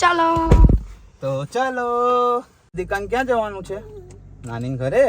ચાલો. તો ચાલો. દીકાન ક્યાં જવાનું છે? નાની ઘરે?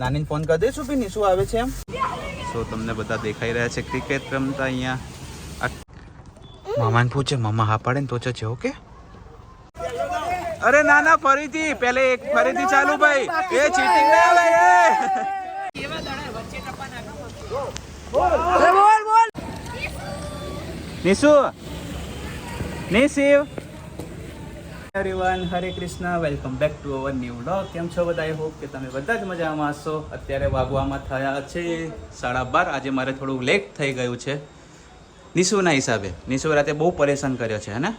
નાની ફોન કરી દઈશું બી શું આવે છે એમ? સો તમને બધા દેખાઈ રહ્યા છે ક્રિકેટ રમતા અહીંયા. મામાને પૂછે મામા હા પાડે ને તો છે ઓકે અરે ના ના ફરીથી. પેલે એક ફરીથી ચાલુ ભાઈ. એ ચીટિંગ ના ભાઈ Nishu. Nishiv. Everyone Hare Krishna welcome back to our new vlog કેમ છો બધા? આઈ હોપ કે તમે બધા જ મજામાં હશો. અત્યારે વાગવામાં થયા છે સાડા બાર. આજે મારે થોડું લેટ થઈ ગયું છે. નિશુના હિસાબે. નિશુ રાતે બહુ પરેશાન કર્યો છે હે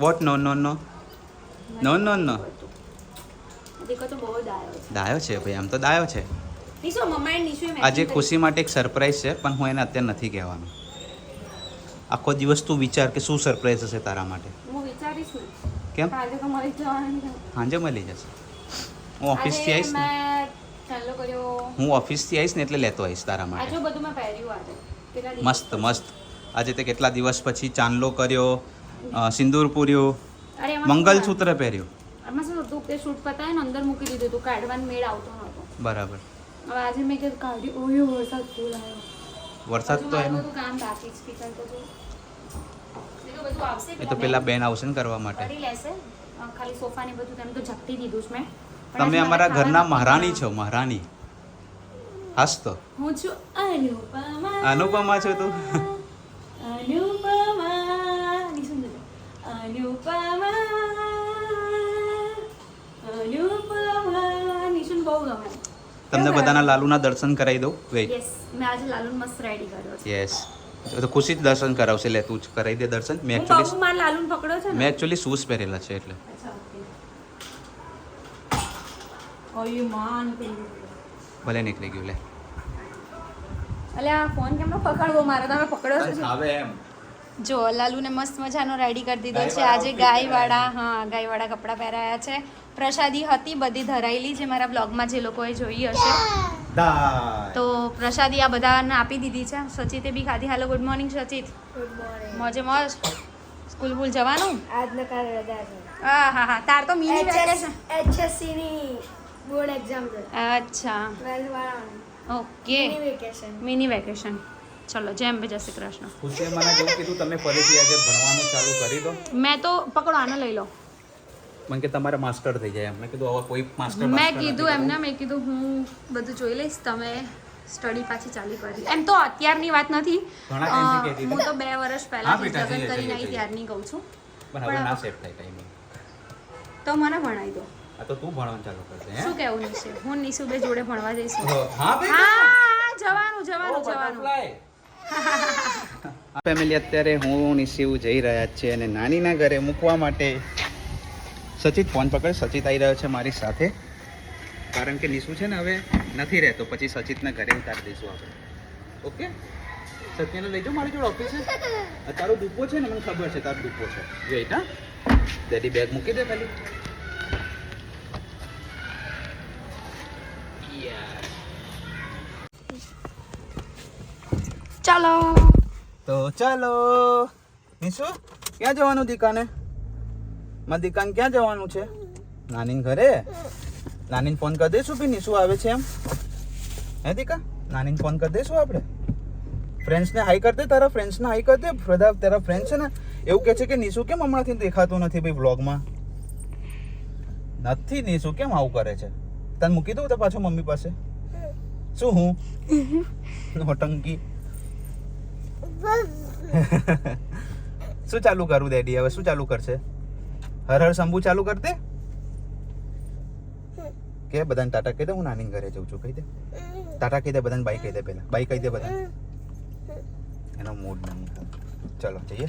વોટ નો નો નો નો નો નો દાયો છે. ભાઈ આમ તો દાયો છે. આજે ખુશી માટે એક સરપ્રાઈઝ છે પણ હું એને અત્યારે નથી કહેવાનું. આખો દિવસ તું વિચાર કે શું સરપ્રાઈઝ હશે તારા માટે? હું ને કેમ? પણ તો મળી જવાની સાંજે મળી જશે. હું ઓફિસથી આવીશ ને? હું ઓફિસથી આવીશ ને એટલે લેતો આવીશ તારા માટે. બધું મેં પહેર્યું કેટલા દિવસ? મસ્ત મસ્ત. આજે તે કેટલા દિવસ પછી ચાંદલો કર્યો સિંદૂર પૂર્યું મંગલસૂત્ર પહેર્યું? હતું? શું હતું કે શૂટ પતાય ને અંદર મૂકી દીધું હતું કાઢવાનું મેળ આવતો નહોતો. બરાબર. હવે આજે મેં કીધું કાઢ્યું. ઓયો વરસાદ ફૂલ આવ્યો. વરસાદ તો એનું કામ બાકી સ્પીકર તો બધું આવશે એ તો પેલા બેન આવશે ને કરવા માટે. કરી લેશે. ખાલી સોફા ને બધું તમે તો ઝપટી દીધું છે મેં. તમે અમારા ઘરના મહારાણી છો મહારાણી. હાસ તો. હું છું અનુપમા. અનુપમા છો તું? અનુપમા. અનુપમા. તમને બધાના લાલુના દર્શન કરાવી દઉં. વેઇટ. યસ મેં આજે લાલુન મસ્ત રેડી કર્યો છે. યસ તો ખુશી જ દર્શન કરાવશે લે તું જ કરાવી દે દર્શન. મેં એકચ્યુઅલી લાલુન પકડ્યો છે મેં એકચ્યુઅલી શૂઝ પહેરેલા છે એટલે. ભલે નીકળી ગયું લે. અલે આ ફોન કેમનો પકડવો? મારે તમે પકડ્યો છે હવે એમ. જો લાલુને મસ્ત મજાનો રેડી કરી દીધો છે. આજે ગાયવાળા હા ગાયવાળા કપડાં પહેરાયા છે. પ્રસાદી હતી બધી ધરાયેલી જે મારા બ્લોગમાં જે લોકોએ જોઈ હશે. તો પ્રસાદી આ બધાને આપી દીધી છે. સચિતે બી ખાધી. હાલો ગુડ મોર્નિંગ સચિત. મોજે મોજ. સ્કૂલ બુલ જવાનું? આજનો કાલ રજા છે. હા હા હા. તાર તો મિની વેકેશન એચએસસી ની બોર્ડ એક્ઝામ છે. અચ્છા. 12 વાળાની. Okay. Mini vacation mini vacation ચલો જેમ બે જય શ્રી કૃષ્ણ. ખુશી મને કીધું તમે ફરીથી આજે ભણવાનું ચાલુ કરી દો. મેં તો પકડો આને લઈ લો. મને કે તમારે માસ્ટર થઈ જાય એમ. મેં કીધું હવે કોઈ માસ્ટર મેં કીધું એમને મેં કીધું હું બધું જોઈ લઈશ તમે સ્ટડી પાછી ચાલુ કરી. એમ તો અત્યારની વાત નથી. હું તો બે વર્ષ પહેલા લગ્ન કરીને આવી ત્યારની કહું છું. પણ હવે ના સેફ થાય ટાઈમિંગ તો મને ભણાવી દો. આ તો તું ભણવાનું ચાલુ કરશે શું કેવું નિશે? હું નિશુ બે જોડે ભણવા જઈશું. હા હા જવાનું જવાનું જવાનું. ફેમિલી અત્યારે હું નિશિવ જઈ રહ્યા છે અને નાનીના ઘરે મૂકવા માટે સચિત ફોન પકડ સચિત આવી રહ્યો છે મારી સાથે. કારણ કે નિશુ છે ને હવે નથી રહેતો પછી સચિતને ઘરે ઉતારી દઈશું આપણે. ઓકે? સત્યને લઈ જાઓ મારી જોડે ઓફિસે છે. તારો દુપો છે ને મને ખબર છે તારો દુપો છે. જોઈ હા. ડેડી બેગ મૂકી દે પેલી. ચાલો. તો ચાલો. નિશુ ક્યાં જવાનું દીકાને? મારા દીકાને ક્યાં જવાનું છે? નાની ઘરે? નાનીને ફોન કરી દઈશું બી નિશુ આવે છે એમ? હે દીકા? નાનીને ફોન કરી દઈશું આપણે. ફ્રેન્ડ્સને હાઈ કરી દે તારા ફ્રેન્ડ્સને હાઈ કરી દે. બધા તારા ફ્રેન્ડ છે ને એવું કહે છે કે નિશુ કેમ હમણાંથી દેખાતું નથી ભાઈ વ્લોગમાં નથી નિશુ કેમ આવું કરે છે? તને મૂકી દઉં તો પાછો મમ્મી પાસે? શું હું? નોટંકી શું ચાલુ કરું ડેડી? હવે શું ચાલુ કરશે? હર હર શંભુ ચાલુ કર દે. કે બધાને ટાટા કહી દે હું નાની ઘરે જઉં છું કહી દે. ટાટા કહી દે બધાને બાઈ કહી દે પહેલા. બાઈ કહી દે બધાને. એનો મૂડ નહીં ચલો જઈએ.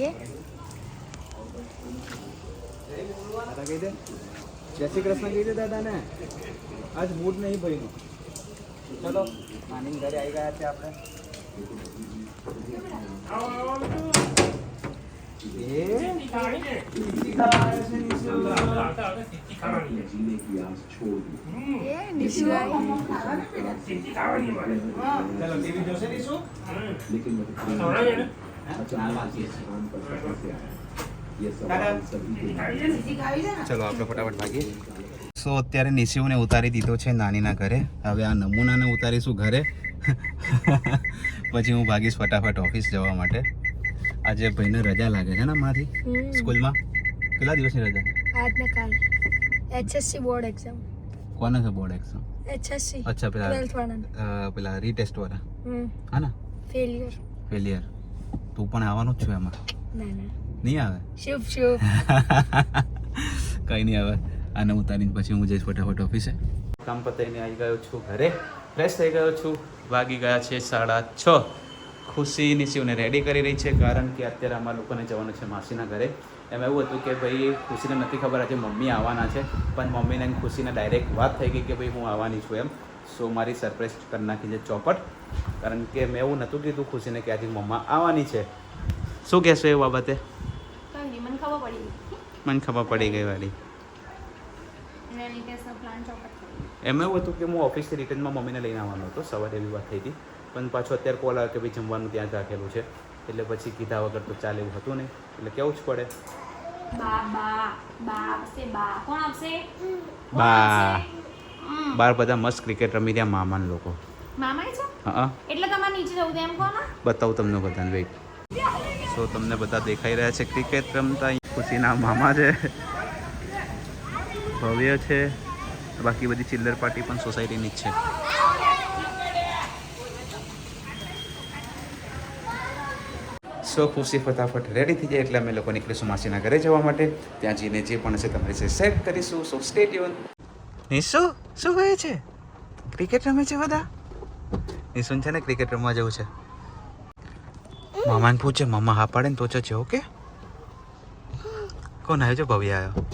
યે? દાદા કહી દે. જય શ્રી કૃષ્ણ કહી દે દાદાને. આજ મૂડ નહીં ભાઈનો ચલો. નાની ઘરે આવી ગયા છે આપણે ચલો ટીવી જોશે નીશુ ચલો આપણે ફટાફટ ભાગીએ સો અત્યારે નિશિવને ઉતારી દીધો છે નાનીના ઘરે. હવે આ નમૂનાને ઉતારીશું ઘરે. પછી હું ભાગીશ ફટાફટ ઓફિસ જવા માટે. આજે ભાઈને રજા લાગે છે ને માથી સ્કૂલમાં? કેટલા દિવસની રજા? આજને કાલ. એચએસસી બોર્ડ એક્ઝામ કોને છે બોર્ડ એક્ઝામ એચએસસી અચ્છા પેલા પેલા રીટેસ્ટ વાળા. હમ. હા ને ફેલિયર ફેલિયર તું પણ આવવાનું જ છું એમાં. ના ના. નહીં આવે? શુભ શુભ. કંઈ નહીં આવે. આને ઉતારીને પછી હું જઈશ ફટાફટ ઓફિસે. કામ પતાવીને આવી ગયો છું ઘરે. ફ્રેશ થઈ ગયો છું. વાગી ગયા છે સાડા છ. ખુશી નિશિવને રેડી કરી રહી છે કારણ કે અત્યારે અમારા લોકોને જવાનું છે માસીના ઘરે. એમ એવું હતું કે ભાઈ ખુશીને નથી ખબર આજે મમ્મી આવવાના છે પણ મમ્મીને ખુશીને ડાયરેક્ટ વાત થઈ ગઈ કે ભાઈ હું આવવાની છું એમ. સો મારી સરપ્રાઈઝ કરી નાખી છે ચોપટ કારણ કે મેં એવું નહોતું કીધું ખુશીને કે આજે મમ્મા આવવાની છે. શું કહેશો એ બાબતે? મને ખબર પડી ગઈ વાળી એને લીધે પ્લાન ચોપટ એમ એવું હતું કે હું ઓફિસથી રિટર્નમાં મમ્મીને લઈને આવવાનો હતો સવારે એવી વાત થઈ હતી. પણ પાછો અત્યારે કોલ આવ્યો કે ભાઈ જમવાનું ત્યાં જ રાખેલું છે. એટલે પછી કીધા વગર તો ચાલે એવું હતું નહીં. એટલે કેવું જ પડે. બા. બાર બધા મસ્ત ક્રિકેટ રમી રહ્યા મામાન લોકો. હા એટલે તમારે નીચે જવું એમ કહો બતાવું તમને બધાને વેઇટ સો તમને બધા દેખાઈ રહ્યા છે ક્રિકેટ રમતા. ખુશીના મામા છે. ભવ્ય છે. બાકી બધી ચિલ્લર પાર્ટી પણ સોસાયટીની જ છે. સો ખુશી ફટાફટ રેડી થઈ જાય એટલે અમે લોકો નીકળીશું માસીના ઘરે જવા માટે. ત્યાં જઈને જે પણ હશે તમારી સાથે શેર કરીશું. સો સ્ટે ટ્યુન નિશુ શું કહે છે? ક્રિકેટ રમે છે બધા? નિશુન છે ને ક્રિકેટ રમવા જવું છે. મામાને પૂછે મામા હા પાડે ને? તો છે ઓકે? કોણ આવ્યો? છે ભવ્ય આવ્યો.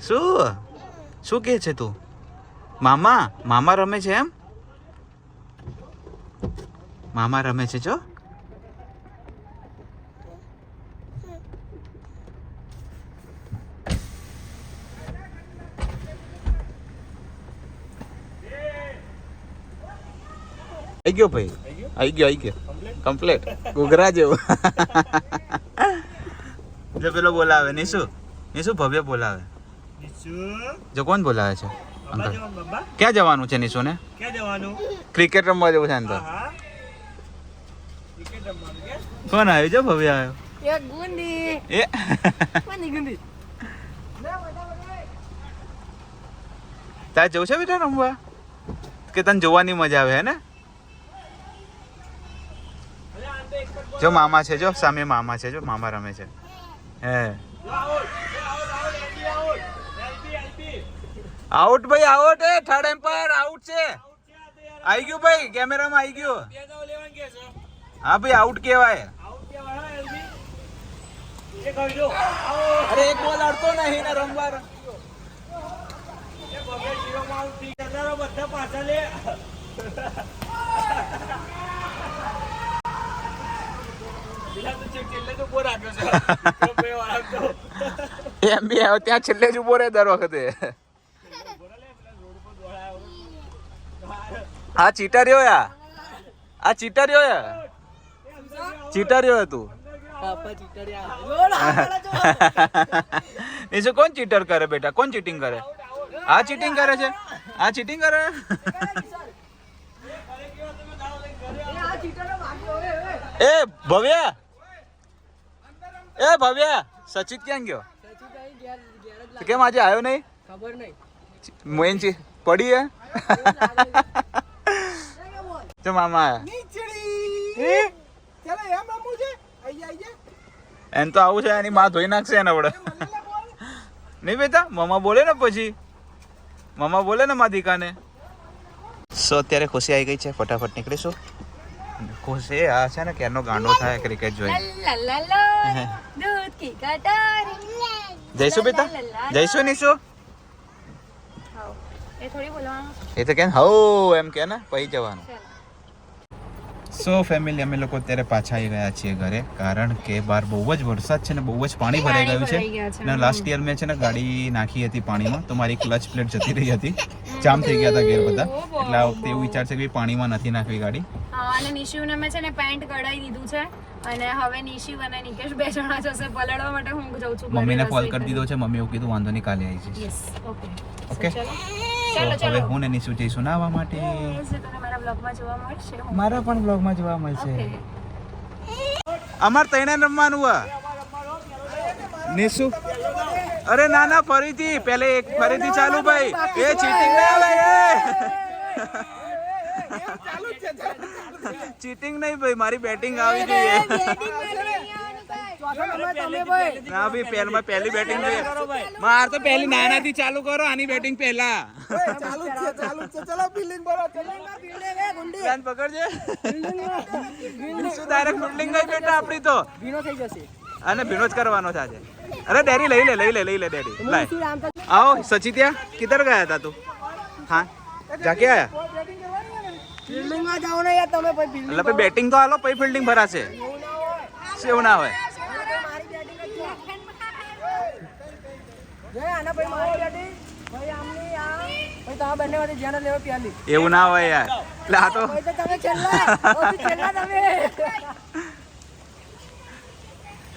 શું? શું કે છે તું? મામા મામા રમે છે એમ? મામા રમે છે જો. આઈ ગયો ભાઈ. આઈ ગયો આઈ ગયો. કમ્પ્લેટ ઘૂઘરા જેવું. જો પેલો બોલાવે નિશુ. નિશુ ભવ્ય બોલાવે. જો કોણ બોલાવે છે? અંકલ. ક્યાં જવાનું છે નિશુને? ને ક્યાં જવાનું? ક્રિકેટ રમવા જવું છે કે? કોણ આવ્યું જો ભવ્ય આવ્યો. એક ગુંડી એ. ગુંડી તારે જવું છે બેટા રમવા? કે તને જોવાની મજા આવે હે ને? જો મામા છે જો સામે મામા છે જો મામા રમે છે. હે. આઉટ ભાઈ આઉટ એ થર્ડ એમ્પાયર આઉટ છે. આવી ગયું ભાઈ કેમેરામાં આવી ગયું. હા ભાઈ આઉટ કહેવાય. અરે એક બોલ અડતો નહીં ને રમવા બધા પાછા લે પેલા તો છેક છેલ્લે તો ઊભો રાખ્યો છે બે વાર તો એમ બી આવ્યો ત્યાં છેલ્લે જ ઊભો રહે દર વખતે. આ ચીટર્યો યા? આ ચીટર્યો યા? ચીટર્યો તું? એ કોણ ચીટર કરે બેટા? કોણ ચીટિંગ કરે? આ ચીટિંગ કરે છે? આ ચીટિંગ કરે? એ ભવ્યા? એ ભવ્યા? સચિત ક્યાં ગયો? કેમ આજે આવ્યો નહીં? ખબર નહીં. મોઈન છી પડી હે? તો મામા આયા. એમ તો આવું છે એની માં ધોઈ નાખશે એને આપણે નહીં બેટા મામા બોલે ને પછી. મામા બોલે ને મા દીકાને. સો અત્યારે ખુશી આવી ગઈ છે ફટાફટ નીકળીશું. ખુશી આ છે ને ક્યારનો ગાંડો થાય ક્રિકેટ જોઈ કી જઈશું બેટા જઈશું નીશું? એ તો કેમ હો એમ કે ને પહી જવાનું. સો ફેમિલી અમે લોકો અત્યારે પાછા આવી ગયા છીએ ઘરે કારણ કે બહાર બહુ જ વરસાદ છે ને બહુ જ પાણી ભરાઈ ગયું છે. ને અને લાસ્ટ યર મેં છે ને ગાડી નાખી હતી પાણીમાં તો મારી ક્લચ પ્લેટ જતી રહી હતી. જામ થઈ ગયા હતા ઘેર બધા. એટલે આ વખતે એવું વિચાર છે કે પાણીમાં નથી નાખવી ગાડી. અને નિશુને મેં છે ને પેન્ટ કઢાઈ દીધું છે. અને હવે નિશિવ અને નિકેશ બે જણા જશે પલળવા માટે હું જઉં છું મમ્મીને કોલ કરી દીધો છે. મમ્મી એવું કીધું વાંધો નહીં કાલે આવી જઈશ. યસ ઓકે ઓકે ચલો. ચાલો હવે ચાલો. હું ને નિશુ જઈશું નાવા માટે. તને મારા બ્લોગમાં જોવા મળશે મારા પણ બ્લોગમાં જોવા મળશે. અમાર તઈને રમવાનું આ નિશુ? અરે ના ના ફરીથી. પેલે એક ફરીથી ચાલુ ભાઈ. એ ચીટિંગ ના આવે ચીટિંગ નહીં ભાઈ મારી બેટિંગ આવી જોઈએ ના ભાઈ પહેલી બેટિંગ માર તો પહેલી નાનાથી ચાલુ કરો આની બેટિંગ પહેલા. આપણી તો. અને ભીનો જ કરવાનો છે આજે. અરે ડેરી લઈ લે લઈ લે લઈ લે ડેરી. લાય. આવો સચિત્યા કિધર ગયા હતા તું? હા? જાકે આયા? એટલે પછી બેટિંગ તો હાલો પછી ફિલ્ડિંગ ભરાશે. સેવ ના હોય. એવું ના હોય યાર. એટલે આ તો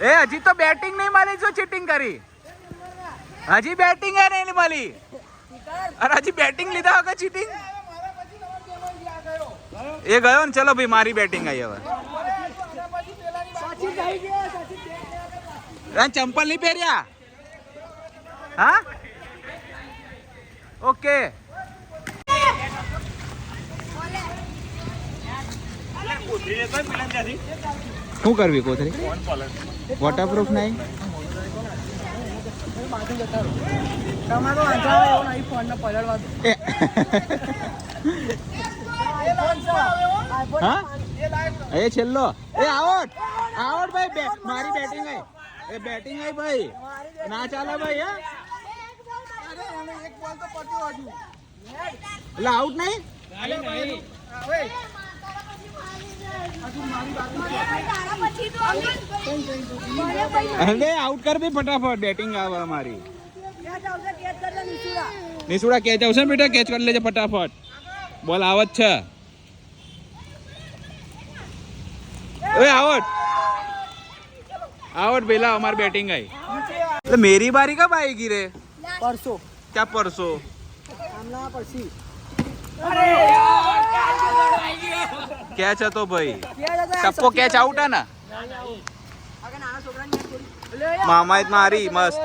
એ હજી તો બેટિંગ નહીં મળી જો ચીટિંગ કરી. હજી બેટિંગ એ નહીં મળી અરે હજી બેટિંગ લીધા વગર ચીટિંગ એ ગયો ને ચલો ભાઈ મારી બેટિંગ આવી હવે. ચંપલ નહીં પહેર્યા? હા? ઓકે. શું કરવી કોથરી વોટરપ્રૂફ નહીં? એ. હા? એ છેલ્લો. એ આવટ આવટ ભાઈ મારી બેટિંગ આવી એ બેટિંગ આવી ભાઈ. ના ચાલે ભાઈ, હા? એટલે આઉટ નહીં? અરે આઉટ કર ફટાફટ, બેટિંગ આવે મારી નિશુડા કેચ આવશે બેટા, કેચ કરી લેજે ફટાફટ. બોલ આવત છે. ઓય આવટ આવટ પેલા અમાર બેટિંગ આઈ એટલે મેરી બારી કબ આएगी રે? પરસો. ક્યાં પરસો? કેચ હતો ભાઈ? ટપ્પો કેચ આઉટ હે ને? મામા મારી મસ્ત.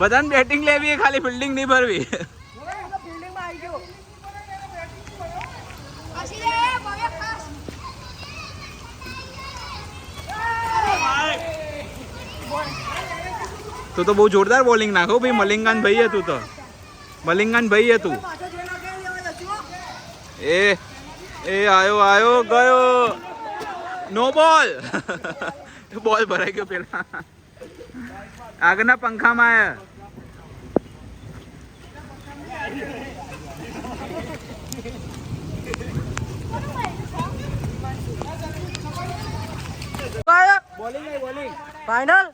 બધાને બેટિંગ લેવી ખાલી ફિલ્ડિંગ નહીં ભરવી. તો તો બહુ જોરદાર બોલિંગ નાખો ભાઈ. મલિંગાન ભાઈ હતું તો. મલિંગાન ભાઈ હતું. એ એ આયો આયો ગયો. નો બોલ બોલ ભરાઈ ગયો પેલા. આગળના પંખામાં આયા. બોલિંગ બોલિંગ ફાઇનલ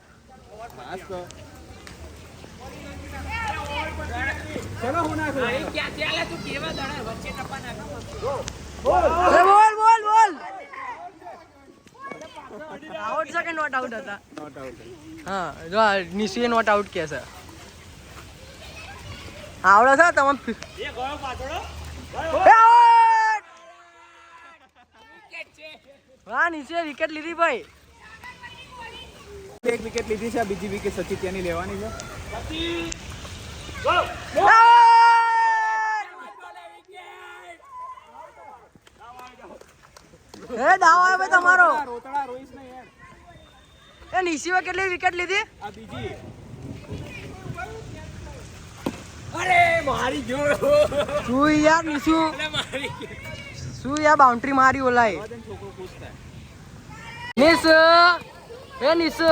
બોલ. બોલ બોલ આઉટ છે કે નોટ આઉટ હતા? હા જો નિશીએ નોટ આઉટ કે છે. આવડે છે તમે એ! વાહ નીચે વિકેટ લીધી ભાઈ. એક વિકેટ લીધી છે. બીજી વિકેટ સચિતિયાની લેવાની છે. એ દાવ આવે તમારો. એ નિશીએ કેટલી વિકેટ લીધી? આ બીજી. શું યાર નિશુ? શું યાર બાઉન્ડ્રી મારી ઓલાય છોકરો ખુશ થાય. નિશ! એ નિશ!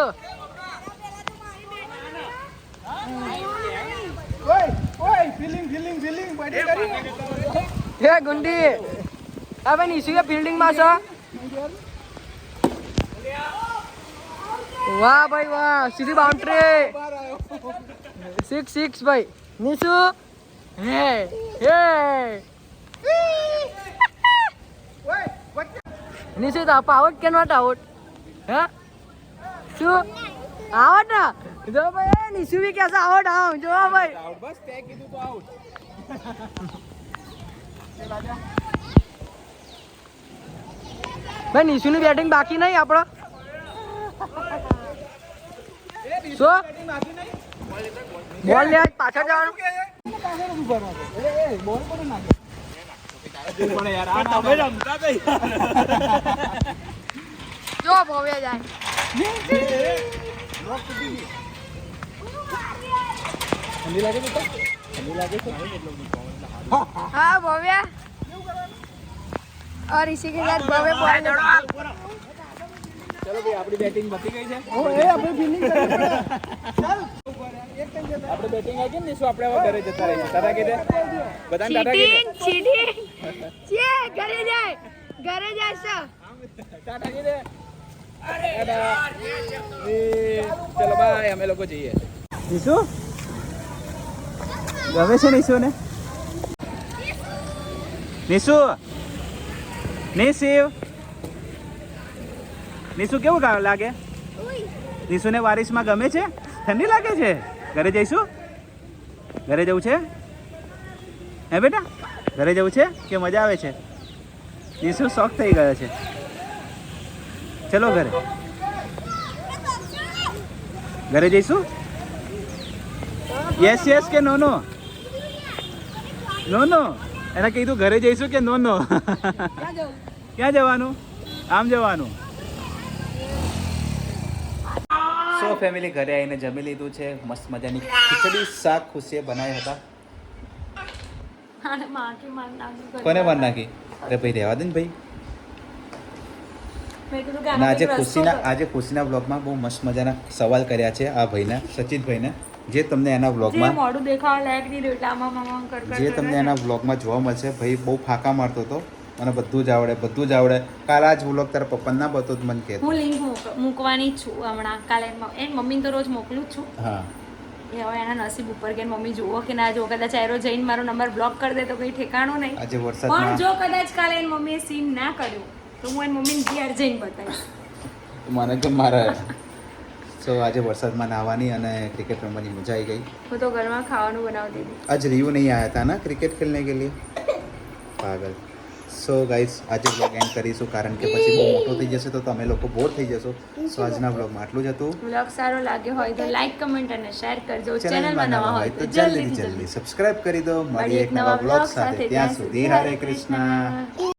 હે ગુંડી હવે નિશુ ફિલ્ડિંગમાં છો? વાહ ભાઈ વાહ સીધી બાઉન્ડ્રી સિક્સ સિક્સ ભાઈ. નિશુ હે હે. નિશુ તો આઉટ કે નોટ આઉટ હે? શું? આઉટ ના જો ભાઈ નિશુ બી કેસે આઉટ આઉટ જો ભાઈ. બસ તે કીધું તો આઉટ ભાઈ નિશુની બેટિંગ બાકી નહીં આપણો? શું? બોલ લે પાછળ જવાનું તમે રમતા કઈ જો ભવ્ય જાય. હા ભવ્ય और इसी के साथ भव्य बॉल ચલો ભાઈ આપણી બેટિંગ બતી ગઈ છે આપણે બેટિંગ આવી ગઈ ને શું આપણે હવે ઘરે જતા રહીશું તારા કીધે બધાને ટાટા કીધે ચીટિંગ ચીટિંગ છે ઘરે જાય ઘરે જાય છે ટાટા કીધે ટાટા. એ, ચલો બાય અમે લોકો જઈએ નિશુ ગમે છે નિશુ? ને નિશુ? નિશિવ નિશુ કેવું લાગે? નિશુને વારિસમાં ગમે છે? ઠંડી લાગે છે? ઘરે જઈશું? ઘરે જવું છે? હે બેટા? ઘરે જવું છે? કે મજા આવે છે? નિશુ શોખ થઈ ગયો છે. ચલો ઘરે. ઘરે જઈશું? યસ યસ કે નો નો નો નો એને કીધું ઘરે જઈશું કે નો નો ક્યાં જવાનું? આમ જવાનું. સો ફેમિલી ઘરે આવીને જમી લીધું છે. મસ્ત મજાની ખીચડી શાક ખુશીએ બનાવ્યા હતા. કોને વાર નાખી? અરે ભાઈ રહેવા દે ને ભાઈ. અને આજે ખુશીના આજે ખુશીના બ્લોગમાં બહુ મસ્ત મજાના સવાલ કર્યા છે આ ભાઈના સચિતભાઈને જે તમને એના બ્લોગમાં મોડું દેખાવા લાયક નહીં રહ્યું એટલે આમાં મામા કર કર જે તમને એના બ્લોગમાં જોવા મળશે ભાઈ બહુ ફાંકા મારતો હતો. મને બધું જ આવડે બધું જ આવડે. કાલ આજ જ બ્લોગ તારા પપ્પા ના બતો મન કહેતો. હું લિંક મૂકવાની છું હમણાં. કાલે એ મમ્મીને તો રોજ મોકલું છું. હા. એ હવે એના નસીબ ઉપર કે મમ્મી જુઓ કે ના જુઓ. કદાચ એરો જઈને મારો નંબર બ્લોક કરી દે તો કંઈ ઠેકાણું નહીં. આજે પણ જો કદાચ કાલે એની મમ્મીએ સીન ના કર્યું મને કે મારા. સો આજે વરસાદમાં નાહવાની અને ક્રિકેટ રમવાની મજા આવી ગઈ. હું તો ઘરમાં ખાવાનું બનાવતી હતી. આજ રિયુ નહીં આવ્યા હતા ના ક્રિકેટ ખેલને કે લીએ પાગલ. સો ગાઈસ આજે બ્લોગ એન્ડ કરીશું કારણ કે પછી બહુ મોટો થઈ જશે તો તમે લોકો બોર થઈ જશો. સો આજના બ્લોગમાં આટલું જ હતું. બ્લોગ સારો લાગ્યો હોય તો લાઈક કમેન્ટ અને શેર કરજો. ચેનલમાં નવા હોય તો જલ્દી જલ્દી. સબસ્ક્રાઇબ કરી દો. મળીએ એક નવા બ્લોગ સાથે. ત્યાં સુધી હરે કૃષ્ણ.